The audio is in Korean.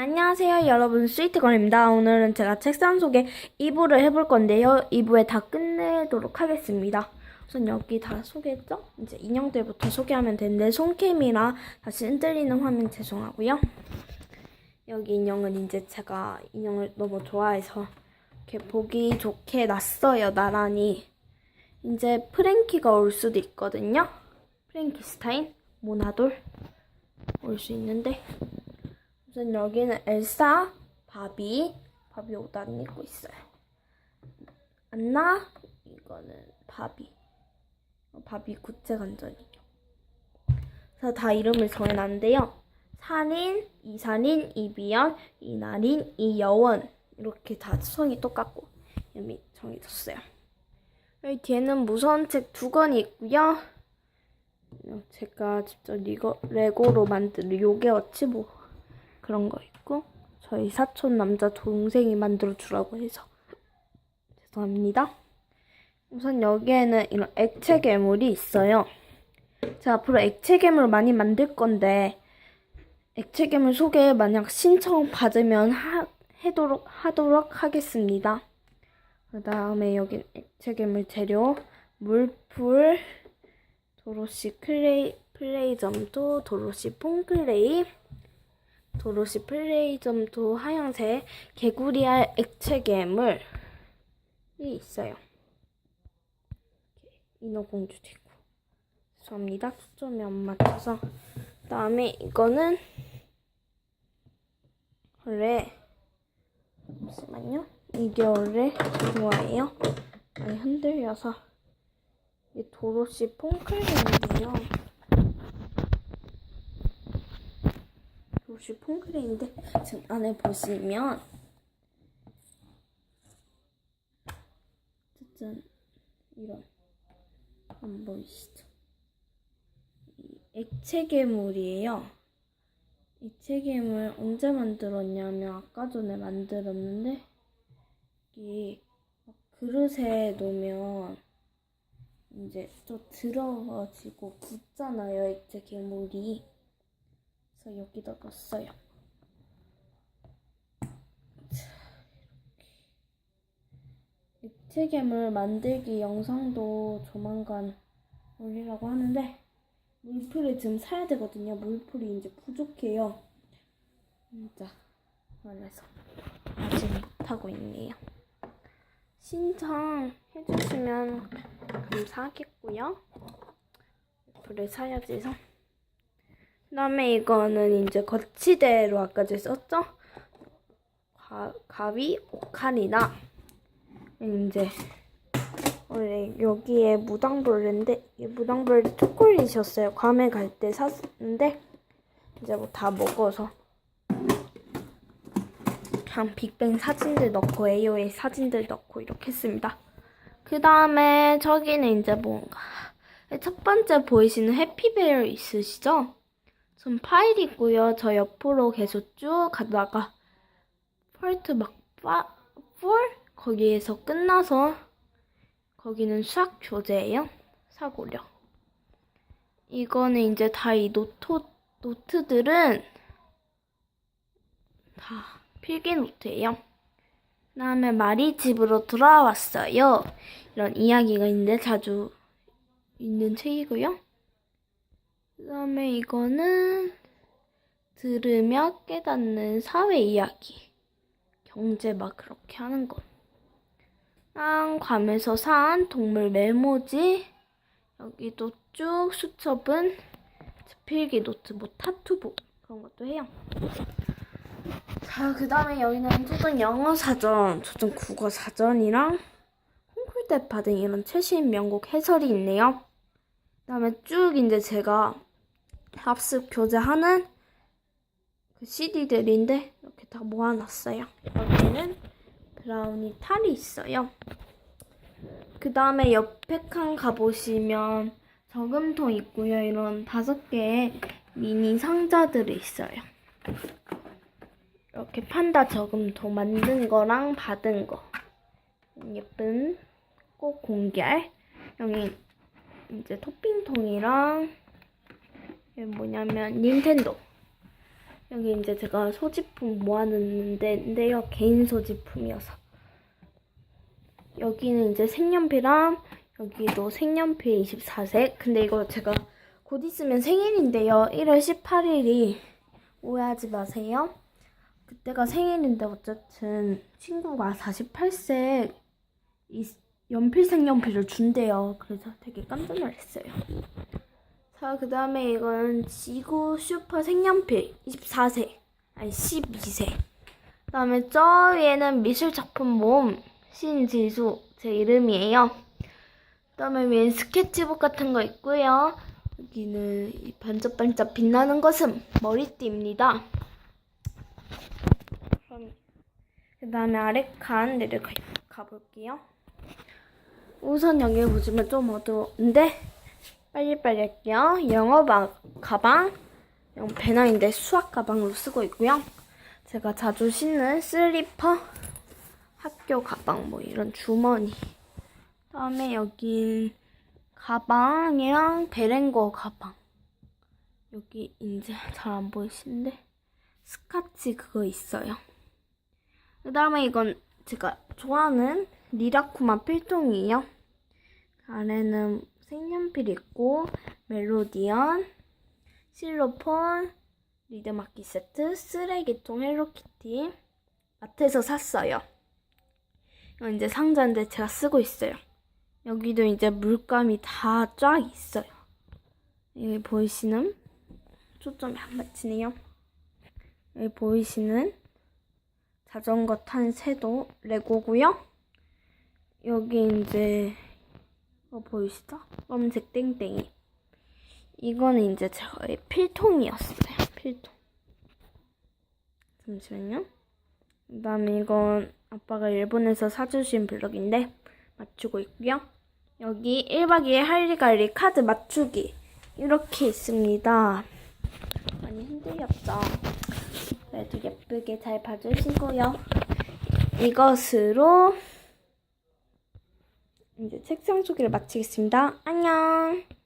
안녕하세요 여러분 스위트건입니다. 오늘은 제가 책상 속에 2부를 해볼 건데요. 2부에 다 끝내도록 하겠습니다. 우선 여기 다 소개했죠? 이제 인형들부터 소개하면 되는데 손캠이라 다시 흔들리는 화면 죄송하고요. 여기 인형은 이제 제가 인형을 너무 좋아해서 이렇게 보기 좋게 놨어요 나란히. 이제 프랭키가 올 수도 있거든요. 프랭키스타인, 모나돌 올 수 있는데 우선 여기는 엘사, 바비, 바비 옷 안 입고 있어요. 안나, 이거는 바비. 어, 바비 구체관전이요. 그래서 다 이름을 정해놨는데요. 산인, 이산인, 이비연, 이나린, 이여원 이렇게 다 성이 똑같고 이름이 정해졌어요. 여기 뒤에는 무서운 책 두 권이 있고요. 어, 제가 직접 리거, 레고로 만든 요괴워치 뭐 그런 거 있고 저희 사촌 남자 동생이 만들어 주라고 해서 죄송합니다. 우선 여기에는 이런 액체 괴물이 있어요. 제가 앞으로 액체 괴물 많이 만들 건데 액체 괴물 소개 만약 신청 받으면 하, 해도록 하도록 하겠습니다. 그 다음에 여기 액체 괴물 재료 물풀 도로시 클레이 플레이 점토 도로시 폼클레이 도로시 플레이 점토 하얀색 개구리알 액체 괴물이 있어요. 인어공주도 있고 죄송합니다. 초점이 안 맞춰서 그 다음에 이거는 원래 잠시만요. 이게 원래 좋아해요. 아니 흔들려서 이 도로시 폼클레인데요. 도로시 폼클레인데 지금 안에 보시면 짜잔 이런 안 보이시죠? 이 액체 괴물이에요. 액체 괴물 언제 만들었냐면 아까 전에 만들었는데 막 그릇에 놓으면 이제 또 들어가지고 굳잖아요 액체 괴물이 그래서 여기다 넣었어요. 액체 괴물 만들기 영상도 조만간 올리려고 하는데 물풀을 지금 사야 되거든요. 물풀이 이제 부족해요. 진짜 그래서 아직 못하고 있네요. 신청해주시면 감사하겠고요. 불을 사야지 해서. 그 다음에 이거는 이제 거치대로 아까 전에 썼죠? 가, 가위, 오카리나. 이제 원래 여기에 무당벌레인데 이 무당벌레 초콜릿이었어요. 괌에 갈 때 샀는데 이제 뭐 다 먹어서 그냥 빅뱅 사진들 넣고 AOA 사진들 넣고 이렇게 했습니다. 그 다음에 저기는 이제 뭔가 첫 번째 보이시는 해피베어 있으시죠? 전 파일 있고요. 저 옆으로 계속 쭉 가다가 펄트 막 파, 4 거기에서 끝나서 거기는 수학 교재예요. 사고력. 이거는 이제 다 이 노트 노트들은 다 필기 노트예요. 그다음에 말이 집으로 돌아왔어요. 이런 이야기가 있는데 자주 있는 책이고요. 그 다음에 이거는 들으며 깨닫는 사회 이야기. 경제 막 그렇게 하는 거. 땅 괌에서 산 동물 메모지. 여기도 쭉 수첩은 필기 노트, 뭐 타투북 그런 것도 해요. 자, 그 다음에 여기는 초등 영어 사전, 초등 국어 사전이랑 홍콩대파 등 이런 최신 명곡 해설이 있네요. 그 다음에 쭉 이제 제가 합습 교재하는 그 CD들인데 이렇게 다 모아놨어요. 여기는 브라우니 탈이 있어요. 그 다음에 옆에 칸 가보시면 저금통 있고요. 이런 다섯 개의 미니 상자들이 있어요. 이렇게 판다 저금통 만든 거랑 받은 거 예쁜 꼭 공개할 여기 이제 토핑통이랑 이게 뭐냐면 닌텐도 여기 이제 제가 소지품 모아놓는 데인데요. 개인 소지품이어서. 여기는 이제 색연필랑 여기도 색연필 24색. 근데 이거 제가 곧 있으면 생일인데요. 1월 18일이 오해하지 마세요. 그때가 생일인데 어쨌든 친구가 48색 이 연필 색연필을 준대요. 그래서 되게 깜짝 놀랐어요. 자, 그 다음에 이건 지구 슈퍼 색연필 24색. 아니, 12색. 그 다음에 저 위에는 미술작품 모음 신지수 제 이름이에요. 그 다음에 위엔 스케치북 같은 거 있고요. 여기는 이 반짝반짝 빛나는 것은 머리띠입니다. 그 다음에 아래 칸 내려가 가볼게요. 우선 여기 보시면 좀 어두운데 빨리빨리 할게요. 영어 바, 가방, 배낭인데 수학 가방으로 쓰고 있고요. 제가 자주 신는 슬리퍼, 학교 가방, 뭐 이런 주머니. 다음에 여기 가방이랑 베렌거 가방. 여기 이제 잘 안 보이시는데 스카치 그거 있어요. 그 다음에 이건 제가 좋아하는 리라쿠마 필통이에요. 아래는 색연필 있고 멜로디언, 실로폰, 리드마키 세트, 쓰레기통 헬로키티 마트에서 샀어요. 이건 이제 상자인데 제가 쓰고 있어요. 여기도 이제 물감이 다 쫙 있어요. 여기 보이시는 초점이 안 맞히네요. 여기 보이시는 자전거 탄 새도 레고고요. 여기 이제 이거 보이시죠? 검은색 땡땡이. 이거는 이제 저의 필통이었어요. 필통. 잠시만요. 그 다음에 이건 아빠가 일본에서 사주신 블럭인데 맞추고 있고요. 여기 1박 2일 할리갈리 카드 맞추기 이렇게 있습니다. 많이 흔들렸죠? 그래도 예쁘게 잘 봐주시고요. 이것으로 이제 책상 소개를 마치겠습니다. 안녕!